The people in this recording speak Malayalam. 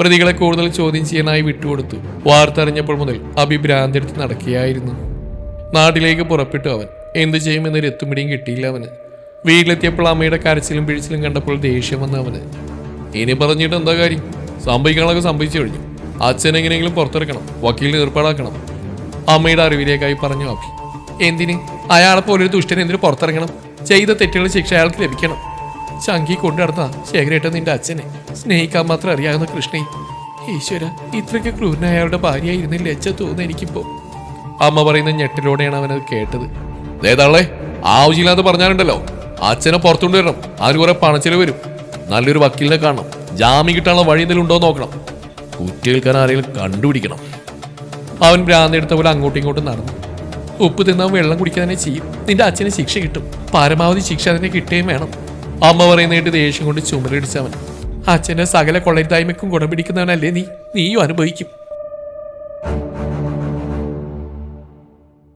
പ്രതികളെ കൂടുതൽ ചോദ്യം ചെയ്യാനായി വിട്ടുകൊടുത്തു. വാർത്തറിഞ്ഞപ്പോൾ മുതൽ അഭി ഭ്രാന്തെടുത്ത് നടക്കുകയായിരുന്നു. നാട്ടിലേക്ക് പുറപ്പെട്ടു അവൻ. എന്തു ചെയ്യുമെന്നൊരു എത്തുമിടിയും കിട്ടിയില്ല അവന്. വീട്ടിലെത്തിയപ്പോൾ അമ്മയുടെ കരച്ചിലും പിഴിച്ചിലും കണ്ടപ്പോൾ ദേഷ്യം വന്ന അവന്. ഇനി പറഞ്ഞിട്ട് എന്താ കാര്യം? സംഭവിക്കാനൊക്കെ സംഭവിച്ചു കഴിഞ്ഞു. അച്ഛൻ എങ്ങനെയെങ്കിലും പുറത്തിറക്കണം. വക്കീലിന് ഏർപ്പാടാക്കണം. അമ്മയുടെ അറിവിലേക്കായി പറഞ്ഞു അഭി എന്തിന്? അയാളെ പോലൊരു ദുഷ്ടൻ എന്തിനു പുറത്തിറങ്ങണം? ചെയ്ത തെറ്റുകളുടെ ശിക്ഷ അയാൾക്ക് ലഭിക്കണം. ചങ്കി കൊണ്ടു നടന്ന ശേഖരേട്ട നിന്റെ അച്ഛനെ. സ്നേഹിക്കാൻ മാത്രം അറിയാവുന്ന കൃഷ്ണേ ഈശ്വര ഇത്രയ്ക്ക് ക്രൂരനായ അയാളുടെ ഭാര്യയായിരുന്നില്ല അച്ഛ തോന്നുന്നു എനിക്കിപ്പോ. അമ്മ പറയുന്ന ഞെട്ടിലൂടെയാണ് അവനത് കേട്ടത്. ഏതാളെ ആവശ്യമില്ലാതെ പറഞ്ഞാലുണ്ടല്ലോ. അച്ഛനെ പുറത്തുകൊണ്ട് വരണം. അതിന് കുറെ പണച്ചിലവ് വരും. നല്ലൊരു വക്കീലിനെ കാണണം. ജാമ്യം കിട്ടാനുള്ള വഴി എന്തെങ്കിലും ഉണ്ടോ നോക്കണം. കുറ്റികൾക്കാൻ ആരെങ്കിലും കണ്ടുപിടിക്കണം. അവൻ ഭ്രാന്തി എടുത്ത പോലെ അങ്ങോട്ടും ഇങ്ങോട്ടും നടന്നു. ഉപ്പ് തിന്നാൻ വെള്ളം കുടിക്കാൻ തന്നെ ചെയ്യും. നിന്റെ അച്ഛന് ശിക്ഷ കിട്ടും. പരമാവധി ശിക്ഷ അതിനെ കിട്ടുകയും വേണം. അമ്മ പറയുന്നതായിട്ട് ദേഷ്യം കൊണ്ട് ചുമലടിച്ചവൻ അച്ഛനെ സകല കൊള്ളരുതായ്മയ്ക്കും ഗുണം പിടിക്കുന്നവനല്ലേ നീ. നീയും അനുഭവിക്കും.